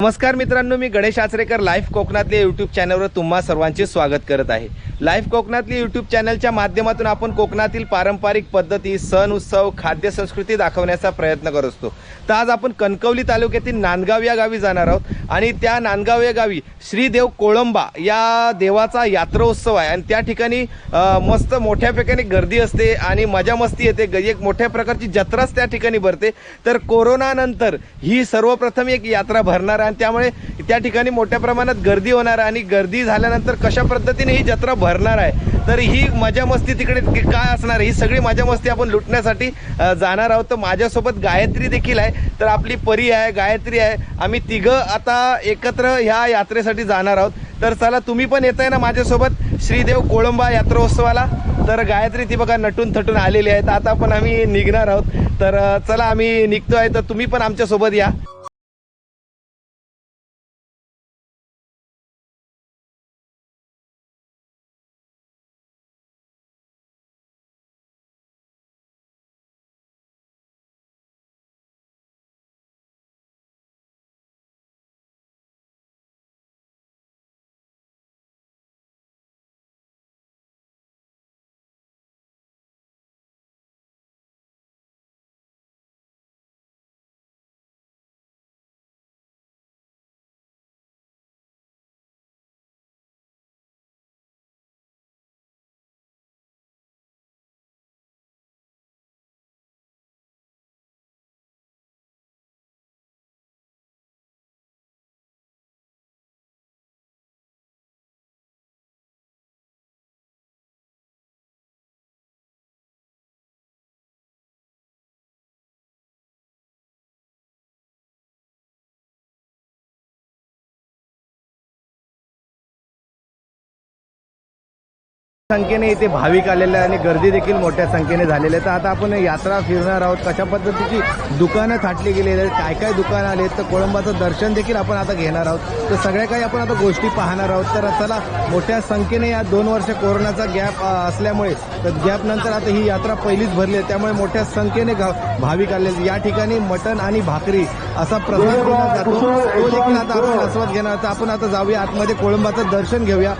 नमस्कार मित्रांनो मी गणेश आचरेकर लाईव्ह कोकणातल्या यूट्यूब चॅनलवर तुम्हा सर्वांचे स्वागत करत आहे. लाईव्ह कोकणातली यूट्यूब चॅनलच्या माध्यमातून आपण कोकणातील पारंपरिक पद्धती सण उत्सव खाद्य संस्कृती दाखवण्याचा प्रयत्न करत असतो. तर आज आपण कणकवली तालुक्यातील नांदगाव या गावी जाणार आहोत आणि त्या नांदगाव या गावी श्रीदेव कोळंबा या देवाचा यात्रोत्सव आहे. आणि त्या ठिकाणी मस्त मोठ्या प्रकारे गर्दी असते आणि मजा मस्ती येते. ग- एक मोठ्या प्रकारची जत्राच त्या ठिकाणी भरते. तर कोरोनानंतर ही सर्वप्रथम एक यात्रा भरणार आहे. आणि त्यामुळे त्या ठिकाणी मोठ्या प्रमाणात गर्दी होणार आहे आणि गर्दी झाल्यानंतर कशा पद्धतीने ही जत्रा भरणार आहे? तर ही मजा मस्ती तिकडे काय असणार आहे? ही सगळी मजा मस्ती आपण लुटण्यासाठी जाणार आहोत. तर माझ्यासोबत गायत्री देखील आहे. तर आपली परी आहे गायत्री आहे. आम्ही तिघं आता एकत्र ह्या यात्रेसाठी जाणार आहोत. तर चला तुम्ही पण येताय ना माझ्यासोबत? श्रीदेव कोळंबा यात्रोत्सवाला. तर गायत्री ती बघा नटून थटून आलेली आहेत आता पण आम्ही निघणार आहोत. तर चला आम्ही निघतो आहे तर तुम्ही पण आमच्यासोबत या. संख्येने इथे भाविक आलेले आहे आणि गर्दी देखील मोठ्या संख्येने झालेली आहे. तर आता आपण यात्रा फिरणार आहोत. कशा पद्धतीची दुकानं थाटली गेलेली आहेत काय काय दुकानं आले तर कोळंबाचं दर्शन देखील आपण आता घेणार आहोत. तर सगळ्या काही आपण आता गोष्टी पाहणार आहोत. तर चला मोठ्या संख्येने या दोन वर्ष कोरोनाचा गॅप असल्यामुळे तर गॅप नंतर आता ही यात्रा पहिलीच भरली आहे. त्यामुळे मोठ्या संख्येने भाविक आलेले या ठिकाणी मटण आणि भाकरी असा प्रसाद केला जातो. तो देखील आता आपण आस्वाद घेणार तर आपण आता जाऊया. आतमध्ये कोळंबाचं दर्शन घेऊया.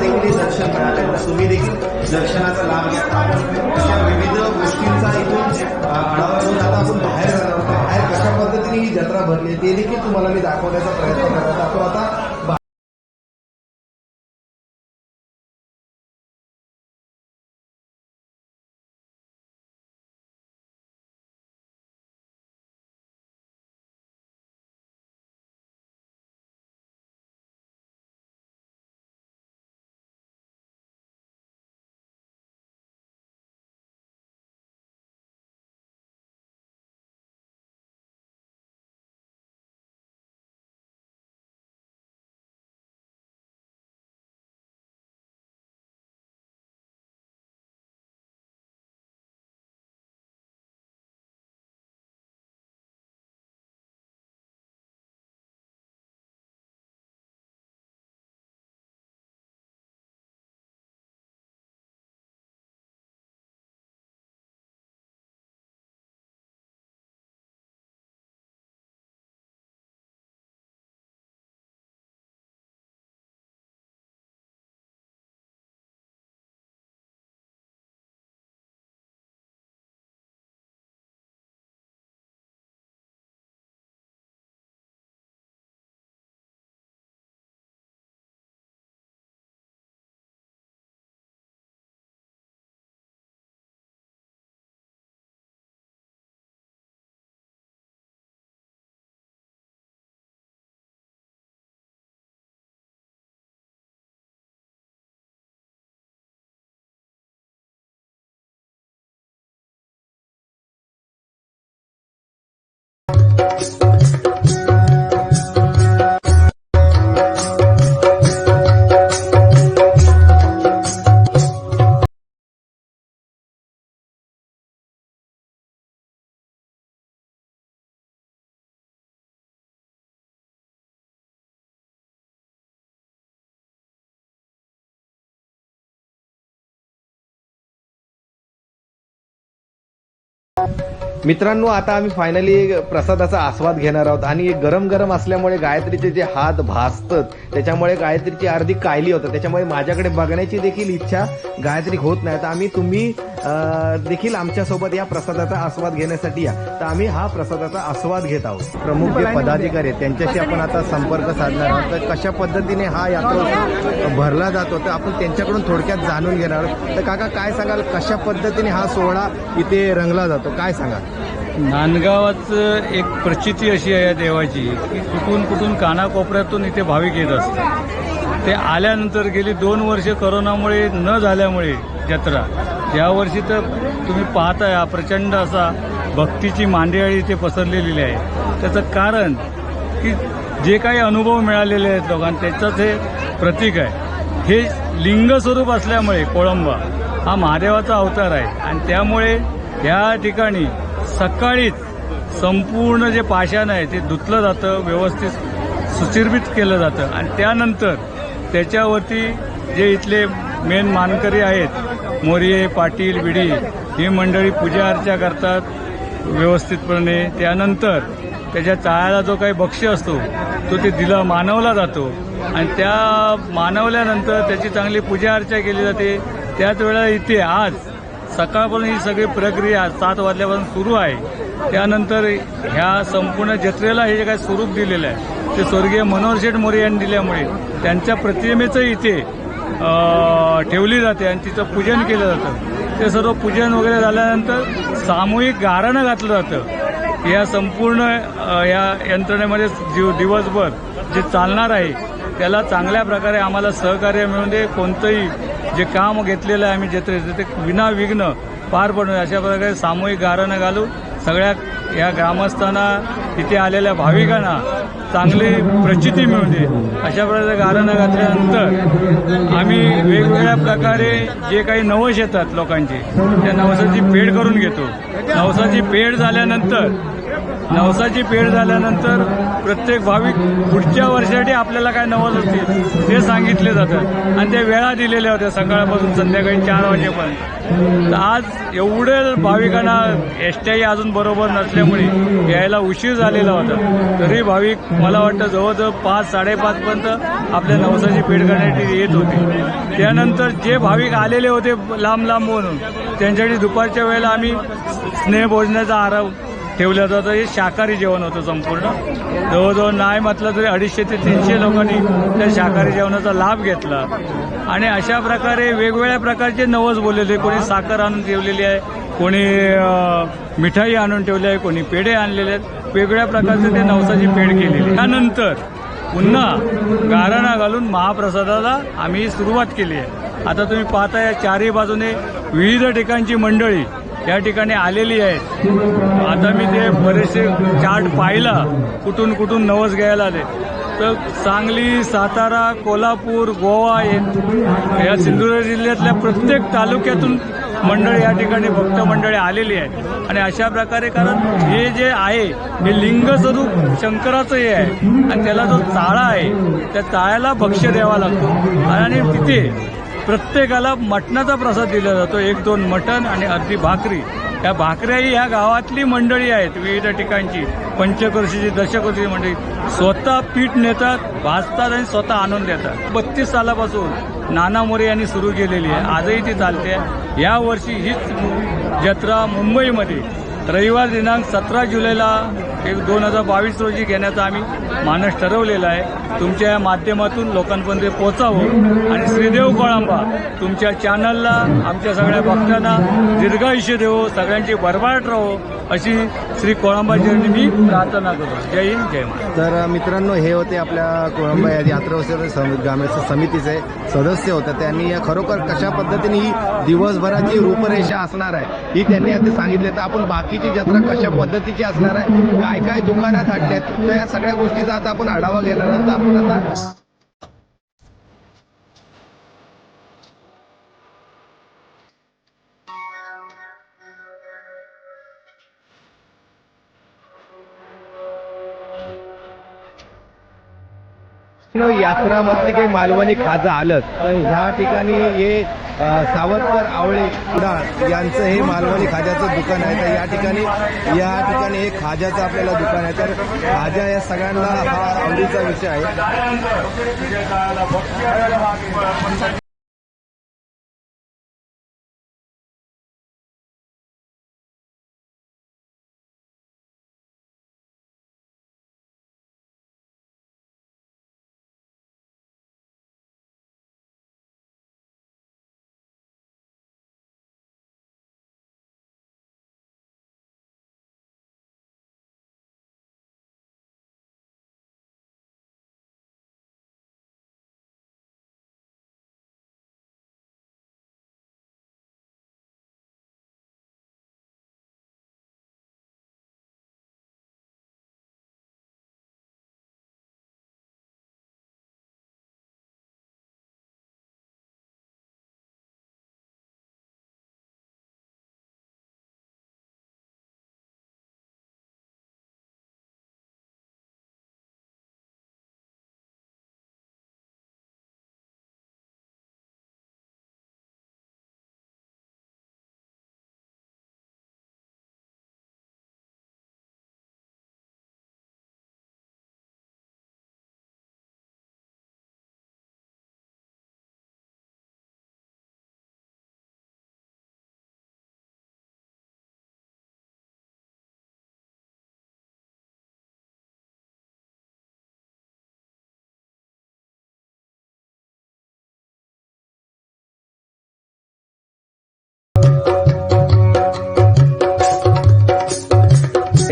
देखील दर्शन मिळालं तुम्ही देखील दर्शनाचा लाभ घ्या. अशा विविध गोष्टींचा इथून आढावा घेऊन आता आपण बाहेर जाणार बाहेर कशा पद्धतीने ही जत्रा भरली ते देखील तुम्हाला मी दाखवण्याचा प्रयत्न करत आहोत. आपण आता मित्रांनो आता आम्ही फायनली प्रसादाचा आस्वाद घेणार आहोत. आणि गरम गरम असल्यामुळे गायत्रीचे जे हात भासतात त्याच्यामुळे गायत्रीची अर्धी कायली होतं त्याच्यामुळे माझ्याकडे बघण्याची देखील इच्छा गायत्री होत नाही. तर आम्ही तुम्ही देखील आमच्यासोबत या प्रसादाचा आस्वाद घेण्यासाठी या. तर आम्ही हा प्रसादाचा आस्वाद घेत आहोत. प्रमुख जे पदाधिकारी आहेत त्यांच्याशी आपण आता संपर्क साधणार आहोत. तर कशा पद्धतीने हा यात्रा भरला जातो तर आपण त्यांच्याकडून थोडक्यात जाणून घेणार आहोत. तर काका काय सांगाल? कशा पद्धतीने हा सोहळा इथे रंगला जातो? काय सांगाल? नांदगावाचं एक प्रचिती अशी आहे या देवाची की कुठून कुठून कानाकोपऱ्यातून इथे भाविक येत असतात. ते आल्यानंतर गेली दोन वर्ष करोनामुळे न झाल्यामुळे जत्रा. यावर्षी तर तुम्ही पाहताय हा प्रचंड असा भक्तीची मांडियाळी इथे पसरलेली आहे. त्याचं कारण की जे काही अनुभव मिळालेले आहेत लोकांना त्याचंच हे प्रतीक आहे. हे लिंग स्वरूप असल्यामुळे कोळंबा हा महादेवाचा अवतार आहे. आणि त्यामुळे या ठिकाणी सकाळीच संपूर्ण जे पाषाण आहे ते धुतलं जातं व्यवस्थित सुचिर्भित केलं जातं. आणि त्यानंतर त्याच्यावरती जे इथले मेन मानकरी आहेत मोरिये पाटील बिडी ही मंडळी पूजा अर्चा करतात व्यवस्थितपणे. त्यानंतर त्याच्या चाळ्याला जो काही बक्ष असतो तो ते दिला मानवला जातो. आणि त्या मानवल्यानंतर त्याची चांगली पूजा अर्चा केली जाते. त्याच वेळेला इथे आज सकाळपासून ही सगळी प्रक्रिया सात वाजल्यापासून सुरू आहे. त्यानंतर ह्या संपूर्ण जत्रेला हे जे काही स्वरूप दिलेलं आहे ते स्वर्गीय मनोहर शेठ मोरे यांनी दिल्यामुळे त्यांच्या प्रतिमेचं इथे ठेवली जाते आणि तिचं पूजन केलं जातं. ते सर्व पूजन वगैरे झाल्यानंतर सामूहिक गारणं घातलं जातं. या संपूर्ण या यंत्रणेमध्ये जीव दिवसभर जे चालणार आहे त्याला चांगल्या प्रकारे आम्हाला सहकार्य मिळून दे. कोणतंही जे काम घेतलेलं आहे आम्ही जत्रे ते विनाविघ्न पार पडून अशा प्रकारे सामूहिक गारणं घालून सगळ्या या ग्रामस्थांना इथे आलेल्या भाविकांना चांगली प्रचिती मिळते दे. अशा प्रकारे गारणं घातल्यानंतर आम्ही वेगवेगळ्या प्रकारे जे काही नवस येतात लोकांचे त्या नवसाची पेड करून घेतो. नवसाची पेड झाल्यानंतर नवसाची पेड झाल्यानंतर प्रत्येक भाविक पुढच्या वर्षासाठी आपल्याला काय नवस असतील ते सांगितले जातात. आणि त्या वेळा दिलेल्या होत्या सकाळपासून संध्याकाळी चार वाजेपर्यंत. आज एवढे भाविकांना एसट्याही अजून बरोबर नसल्यामुळे यायला उशीर झालेला होता. तरी भाविक मला वाटतं जवळजवळ पाच साडेपाचपर्यंत आपल्या नवसाची पेड करण्यासाठी येत होते. त्यानंतर जे भाविक आलेले होते लांब लांब म्हणून त्यांच्यासाठी दुपारच्या वेळेला आम्ही स्नेहभोजनाचा आराम ठेवलं जातं हे शाकाहारी जेवण होतं संपूर्ण. जवळजवळ नाही म्हटलं तरी अडीचशे ते तीनशे लोकांनी त्या शाकाहारी जेवणाचा लाभ घेतला. आणि अशा प्रकारे वेगवेगळ्या प्रकारचे नवस बोललेले कोणी साखर आणून ठेवलेली आहे कोणी मिठाई आणून ठेवली आहे कोणी पेढे आणलेले आहेत. वेगवेगळ्या प्रकारचे ते नवसाची पेढ केलेली. त्यानंतर पुन्हा गाराणा घालून महाप्रसादाला आम्ही सुरुवात केली आहे. आता तुम्ही पाहता या चारही बाजूने विविध ठिकाणची मंडळी या ठिकाणी आलेली आहेत. आता मी ते बरेचसे चार्ट पाहिला कुठून कुठून नवस घ्यायला आले. तर सांगली सातारा कोल्हापूर गोवा या सिंधुदुर्ग जिल्ह्यातल्या प्रत्येक तालुक्यातून मंडळी या ठिकाणी भक्त मंडळी आलेली आहे आणि अशा प्रकारे कारण हे जे आहे हे लिंग स्वरूप शंकराचं हे आहे. आणि त्याला जो चाळा आहे त्या चाळ्याला भक्ष द्यावा लागतो. आणि तिथे प्रत्येकाला मटणाचा प्रसाद दिला जातो. एक दोन मटण आणि अर्धी भाकरी. या भाकऱ्याही ह्या गावातली मंडळी आहेत विविध ठिकाणची. पंचकृषीची दशकृषीची मंडळी. स्वतः पीठ नेतात भाजतात आणि स्वतः आणून देतात. बत्तीस सालापासून नाना मोरे यांनी सुरू केलेली आहे. आजही ती चालते. या वर्षी हीच जत्रा मुंबईमध्ये. रविवार दिनांक सतरा जुलैला एक दोन हजार बावीस रोजी घेण्याचा आम्ही मानस ठरवलेला आहे. तुमच्या या माध्यमातून लोकांपर्यंत पोचावं आणि श्रीदेव कोळंबा तुमच्या चॅनलला आमच्या सगळ्या भक्तांना दीर्घायुष्य देवो सगळ्यांची भरभाट राहो. अशी श्री कोळंबाजी मी प्रार्थना करतो. जय हिंद जय महाराज तर मित्रांनो हे होते आपल्या कोळंबा या यात्रा समितीचे सदस्य होते. त्यांनी खरोखर कशा पद्धतीने ही दिवसभराची रूपरेषा असणार आहे ही त्यांनी आता सांगितले. तर आपण बाकीची जत्रा कशा पद्धतीची असणार आहे काय काय दुकानात हटल्यात तर या सगळ्या गोष्टीचा आता आपण आढावा घेणार आहोत. आपण आता यात्रामध्ये काही मालवणी खाजा आलं तर ह्या ठिकाणी हे सावरकर आवळे कुडाळ यांचं हे मालवणी खाज्याचं दुकान आहे. तर या ठिकाणी या ठिकाणी हे खाज्याचं आपल्याला दुकान आहे. तर खाजा या सगळ्यांना हा आवडीचा विषय आहे.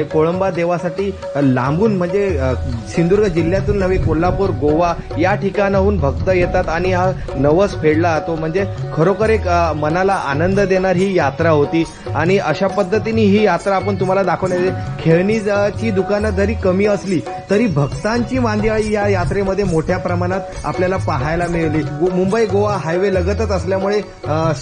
कोळंबा देवासाठी लांबून म्हणजे सिंधुदुर्ग जिल्ह्यातून नव्हे कोल्हापूर गोवा या ठिकाणाहून भक्त येतात आणि हा नवस फेडला जातो. म्हणजे खरोखर एक मनाला आनंद देणारी ही यात्रा होती. आणि अशा पद्धतीने ही यात्रा आपण तुम्हाला दाखवण्यात खेळणीची दुकानं जरी कमी असली तरी भक्तांची मांदियाळी या यात्रेमध्ये मोठ्या प्रमाणात आपल्याला पाहायला मिळाली. मुंबई गोवा हायवे लगतच असल्यामुळे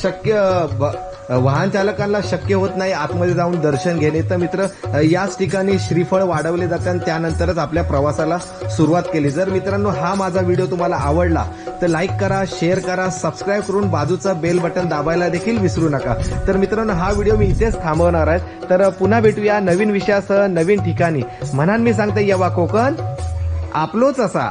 शक्य ब- वाहन चालकांना शक्य होत नाही आतमध्ये जाऊन दर्शन घेणे. तर मित्र याच ठिकाणी श्रीफळ वाढवले जाते आणि त्यानंतरच आपल्या प्रवासाला सुरुवात केली. जर मित्रांनो हा माझा व्हिडिओ तुम्हाला आवडला तर लाईक करा शेअर करा सबस्क्राईब करून बाजूचं बेल बटन दाबायला देखील विसरू नका. तर मित्रांनो हा व्हिडिओ मी इथेच थांबवणार आहे. तर पुन्हा भेटूया नवीन विषयासह नवीन ठिकाणी. म्हणान मी सांगते यवा कोकण आपलोच असा.